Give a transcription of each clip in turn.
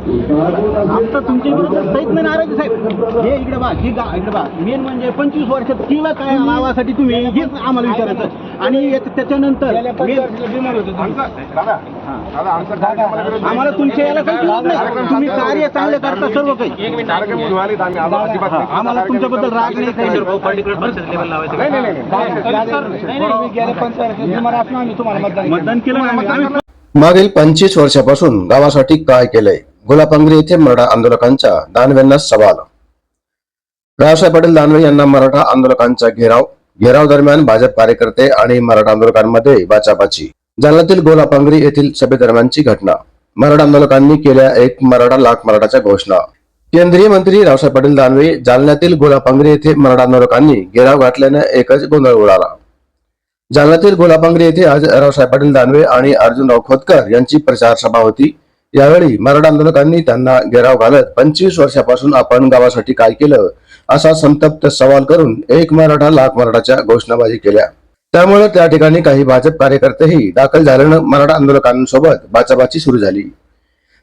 आमचं तुमच्या विरुद्ध सहित नाही नाराज आहे, साहेब. हे इकडे बा ही गा इकडे बा मेन म्हणजे पंचवीस वर्षात केलं काय लावासाठी तुम्ही? हेच आम्हाला विचारायचं आणि याच्या- त्याच्यानंतर आम्हाला तुमच्या याला काही विरोध नाही. तुम्ही कार्य चांगलं करता सर्व काही. आम्हाला तुमच्याबद्दल राग नाही काही. नाही. मतदान केलं. आम्ही मागील पंचवीस वर्षापासून गावासाठी काय केलंय? गोलापांगरी येथे मराठा आंदोलकांच्या दानवेंना सवाल. रावसाहेब पाटील दानवे यांना मराठा आंदोलकांचा घेराव. घेराव दरम्यान भाजप कार्यकर्ते आणि मराठा आंदोलकांमध्ये बाचाबाची जालन्यातील गोलापांगरी येथील सभेदरम्यानची घटना. मराठा आंदोलकांनी केल्या एक मराठा लाख मराठाच्या घोषणा. केंद्रीय मंत्री रावसाहेब पाटील दानवे जालन्यातील गोलापांगरी येथे मराठा आंदोलकांनी घेराव घातल्याने एकच गोंधळ उडाला. जालन्यातील गोलापांगरी येथे आज रावसाहेब पाटील दानवे आणि अर्जुनराव खोतकर यांची प्रचार सभा होती. यावेळी मराठा आंदोलकांनी त्यांना घेराव घालत पंचवीस वर्षापासून आपण गावासाठी काय केलं असा संतप्त सवाल करून एक मराठा लाख मराठाच्या घोषणाबाजी केल्या. त्यामुळे त्या ठिकाणी काही भाजप कार्यकर्तेही दाखल झाल्यानं मराठा आंदोलकांसोबत बाचाबाची सुरू झाली.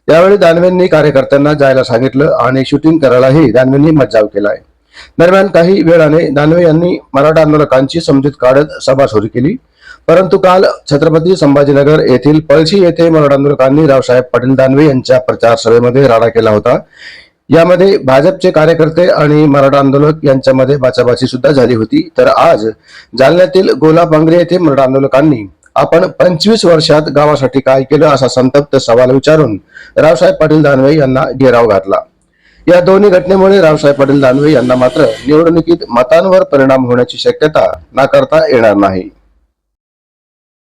यावेळी दानवेंनी कार्यकर्त्यांना जायला सांगितलं आणि शूटिंग करायलाही दानवेंनी मज्जाव केलाय. दरम्यान काही वेळाने दानवे यांनी मराठा आंदोलकांची समजूत काढत सभा सुरू केली. परंतु काल छत्रपती संभाजीनगर येथील पळशी येथे मराठा आंदोलकांनी रावसाहेब पाटील दानवे यांच्या प्रचार सभेमध्ये राडा केला होता. यामध्ये भाजपचे कार्यकर्ते आणि मराठा आंदोलक यांच्यामध्ये बाचाबाची सुद्धा झाली होती. तर आज जालन्यातील गोलापांगरे येथे मराठा आंदोलकांनी आपण पंचवीस वर्षात गावासाठी काय केलं असा संतप्त सवाल विचारून रावसाहेब पाटील दानवे यांना घेराव घातला. या दोन्ही घटनेमुळे रावसाहेब पाटील दानवे यांना मात्र निवडणुकीत मतांवर परिणाम होण्याची शक्यता नाकारता येणार नाही.